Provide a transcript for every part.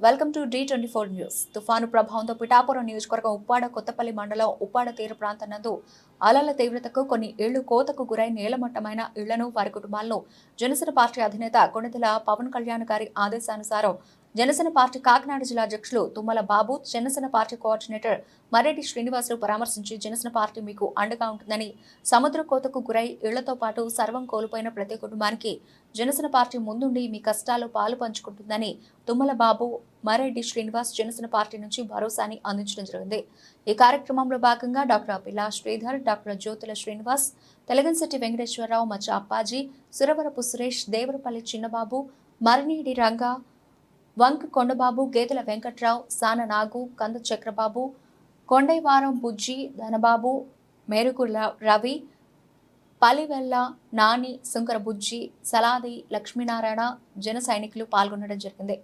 Welcome to the twenty four news. తుఫాను ప్రభావంతో పిఠాపురం నియోజకవర్గం ఉప్పాడ కొత్తపల్లి మండలం ఉప్పాడ తీర ప్రాంతం నందు అలల తీవ్రతకు కొన్ని ఏళ్ళు కోతకు గురై నేలమట్టమైన ఇళ్ళను వారి కుటుంబాలను జనసేన పార్టీ అధినేత కొణిదెల పవన్ కళ్యాణ్ గారి ఆదేశానుసారం జనసేన పార్టీ కాకినాడ జిల్లా అధ్యక్షులు తుమ్మల బాబు జనసేన పార్టీ కోఆర్డినేటర్ మరెడ్డి శ్రీనివాసులు పరామర్శించి జనసేన పార్టీ మీకు అండగా ఉంటుందని సముద్ర కోతకు గురై ఇళ్ళతో పాటు సర్వం కోల్పోయిన ప్రతి కుటుంబానికి జనసేన పార్టీ ముందుండి మీ కష్టాలు పాలు పంచుకుంటుందని తుమ్మల బాబు మరెడ్డి శ్రీనివాస్ జనసేన పార్టీ నుంచి భరోసాని అందించడం జరిగింది. ఈ కార్యక్రమంలో భాగంగా డాక్టర్ అభిలా శ్రీధర్ డాక్టర్ జ్యోతుల శ్రీనివాస్ తెలగంశెట్టి వెంకటేశ్వరరావు మచ్చ అప్పాజీ సురవరపు సురేష్ దేవరపల్లి చిన్నబాబు మరినీడి రంగా వంక్ కొండబాబు గేదెల వెంకట్రావు సాన నాగు కంద చక్రబాబు కొండైవారం బుజ్జి ధనబాబు మేరుకుల రవి పలివెల్ల నాని శంకరబుజ్జి సలాది లక్ష్మీనారాయణ జన సైనికులు పాల్గొనడం జరిగింది.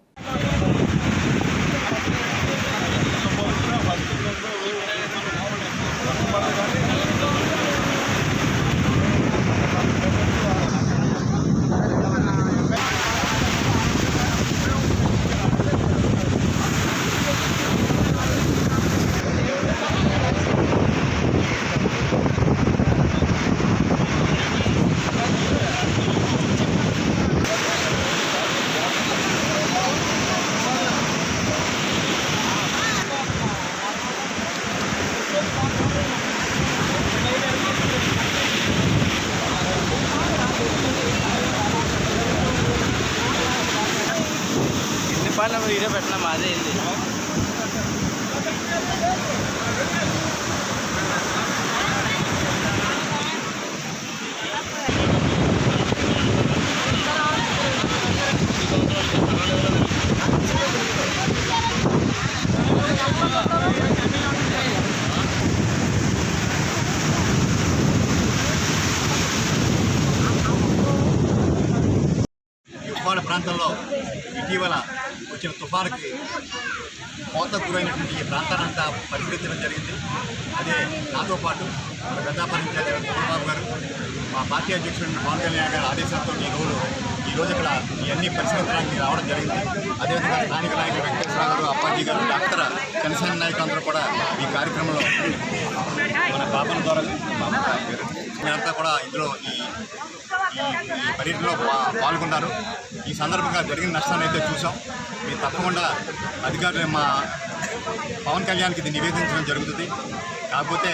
ఎన్ని పాటలు వీడియో పెట్టినా మాదే ఇది. ఇటీవల వచ్చిన తుఫానుకి కోత గురైనటువంటి ఈ ప్రాంతాన్నంతా పరిశీలించడం జరిగింది అదే నాతో పాటు మన పెద్దాపురం చంద్రబాబు గారు మా పార్టీ అధ్యక్షుడు పవన్ కళ్యాణ్ గారి ఆదేశాలతో ఈ రోజు ఈ రోజు ఇక్కడ ఇవన్నీ పరిశీలించడానికి రావడం జరిగింది అదేవిధంగా స్థానిక నాయకులు వెంకటేశ్వర గారు అప్పాజీ గారు డాక్టర్ జనసేన నాయకులందరూ కూడా ఈ కార్యక్రమంలో మన బాబన్ ద్వారా అంతా కూడా ఇందులో ఈ పర్యటనలో పాల్గొన్నారు. ఈ సందర్భంగా జరిగిన నష్టాన్ని అయితే చూసాం మీరు తప్పకుండా అధికారులు మా పవన్ కళ్యాణ్కి ఇది నివేదించడం జరుగుతుంది. కాకపోతే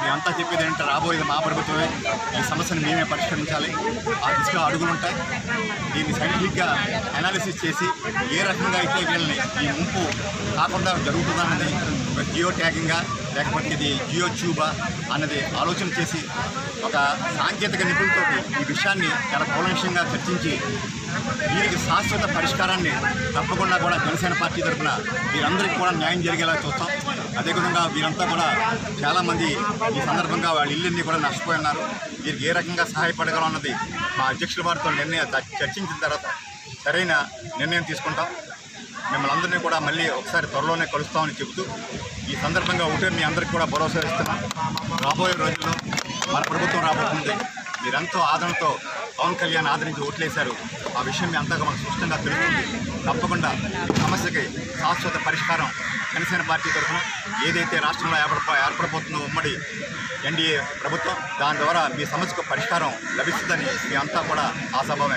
మేమంతా చెప్పేది ఏంటంటే రాబోయేది మా ప్రభుత్వమే ఈ సమస్యను మేమే పరిష్కరించాలి. ఆ దిశగా అడుగులు ఉంటాయి. దీన్ని సైంటిఫిక్గా అనాలిసిస్ చేసి ఏ రకంగా అయితే వీళ్ళని ఈ ముంపు కాకుండా జరుగుతుందన్నది ఒక జియో ట్యాగింగా లేకపోతే ఇది జియో ట్యూబా అన్నది ఆలోచన చేసి ఒక సాంకేతిక నిపుణులతో ఈ విషయాన్ని చాలా కూలంకషంగా చర్చించి దీనికి శాశ్వత పరిష్కారాన్ని తప్పకుండా కూడా జనసేన పార్టీ తరఫున వీరందరికీ కూడా న్యాయం జరిగేలా చూస్తాం. అదేవిధంగా వీరంతా కూడా చాలామంది ఈ సందర్భంగా వాళ్ళ ఇల్లుని కూడా నష్టపోయి ఉన్నారు వీరికి ఏ రకంగా సహాయపడగలం అన్నది మా అధ్యక్షుల వారితో నిర్ణయం చర్చించిన తర్వాత సరైన నిర్ణయం తీసుకుంటాం. మిమ్మల్ని అందరినీ కూడా మళ్ళీ ఒకసారి త్వరలోనే కలుస్తామని చెబుతూ ఈ సందర్భంగా ఒకటే మీ అందరికీ కూడా భరోసా ఇస్తున్నాం. రాబోయే రోజుల్లో మన ప్రభుత్వం రాబోతుంది. మీరెంతో ఆదరణతో పవన్ కళ్యాణ్ ఆదరించి ఓట్లేశారు. ఆ విషయం అంతగా మనకు స్పష్టంగా తెలుస్తుంది. తప్పకుండా ఈ సమస్యకి శాశ్వత పరిష్కారం జనసేన పార్టీ తరఫున ఏదైతే రాష్ట్రంలో ఏర్పడ ఏర్పడబోతుందో ఉమ్మడి ఎన్డీఏ ప్రభుత్వం దాని ద్వారా మీ సమస్యకు పరిష్కారం లభిస్తుందని మీ అంతా కూడా ఆశాభావం